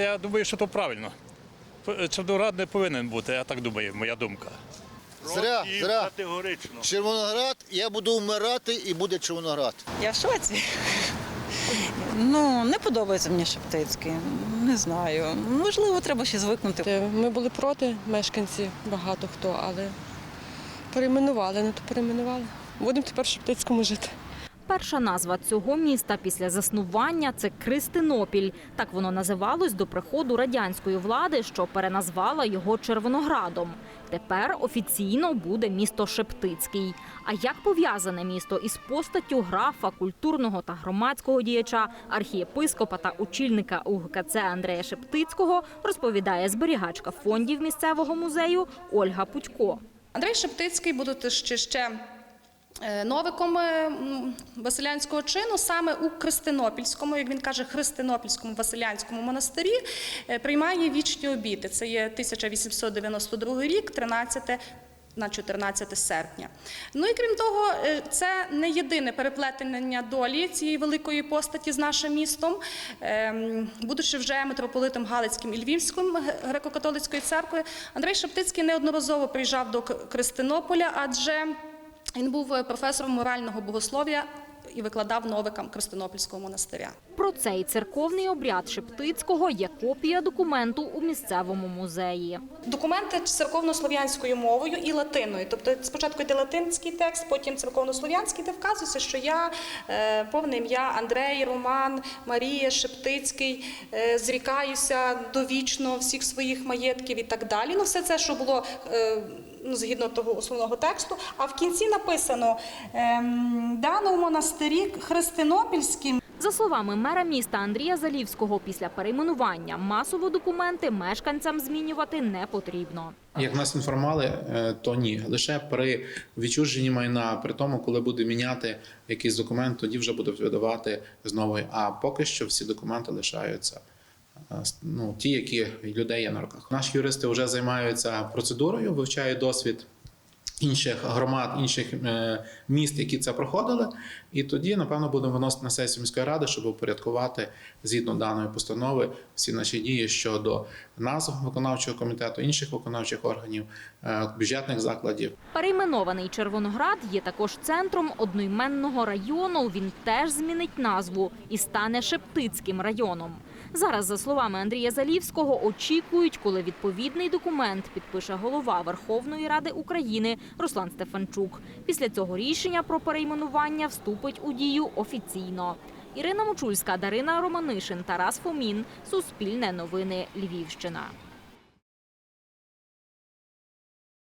Я думаю, що то правильно. Червоноград не повинен бути, я так думаю, моя думка. Зря, Проти зря. Категорично. Червоноград, я буду вмирати і буде Червоноград. Я в шоці. Ну, не подобається мені Шептицький. Не знаю. Можливо, треба ще звикнути. Е, Ми були проти мешканці, багато хто, але перейменували, не то перейменували. Будемо тепер в Шептицькому жити. Перша назва цього міста після заснування це Кристинопіль. Так воно називалось до приходу радянської влади, що переназвала його Червоноградом. Тепер офіційно буде місто Шептицький. А як пов'язане місто із постаттю графа, культурного та громадського діяча, архієпископа та очільника УГКЦ Андрея Шептицького, розповідає зберігачка фондів місцевого музею Ольга Путько. Андрей Шептицький, будучи ще, ще новиком е, Василянського чину, саме у Христинопільському, як він каже, Христинопільському Василянському монастирі е, приймає вічні обіти. Це є 1892 рік, 13 на 14 серпня. Ну і крім того, е, це не єдине переплетення долі цієї великої постаті з нашим містом. Будучи вже митрополитом Галицьким і Львівським греко-католицької церкви, Андрей Шептицький неодноразово приїжджав до Кристинополя, адже він був е, професором морального богослов'я і викладав новикам Кристинопільського монастиря. Про цей церковний обряд Шептицького є копія документу у місцевому музеї. Документи церковнослов'янською мовою і латиною. Тобто спочатку йде латинський текст, потім церковнослов'янський, де вказується, що я е, повне ім'я Андрей, Роман, Марія, Шептицький, е, зрікаюся довічно всіх своїх маєтків і так далі. Ну, все це, що було. Ну, згідно того основного тексту, а в кінці написано ем, даному монастирі Христинопільським За словами мера міста Андрія Залівського, після перейменування масово документи мешканцям змінювати не потрібно. Як нас інформували, е, то ні. Лише при відчуженні майна, при тому, коли буде міняти якийсь документ, тоді вже будуть видавати знову. А поки що всі документи лишаються. Е, Ну, ті, які людей є на руках. Наші юристи вже займаються процедурою, вивчають досвід інших громад, інших е, міст, які це проходили. І тоді, напевно, будемо виносити на сесію міської ради, щоб упорядкувати згідно даної постанови всі наші дії щодо назв виконавчого комітету, інших виконавчих органів, е, бюджетних закладів. Перейменований Червоноград є також центром одноіменного району. Він теж змінить назву і стане Шептицьким районом. Зараз, за словами Андрія Залівського, очікують, коли відповідний документ підпише голова Верховної Ради України Руслан Стефанчук. Після цього рішення про перейменування вступить у дію офіційно. Ірина Мочульська, Дарина Романишин, Тарас Фомін. Суспільне новини. Львівщина.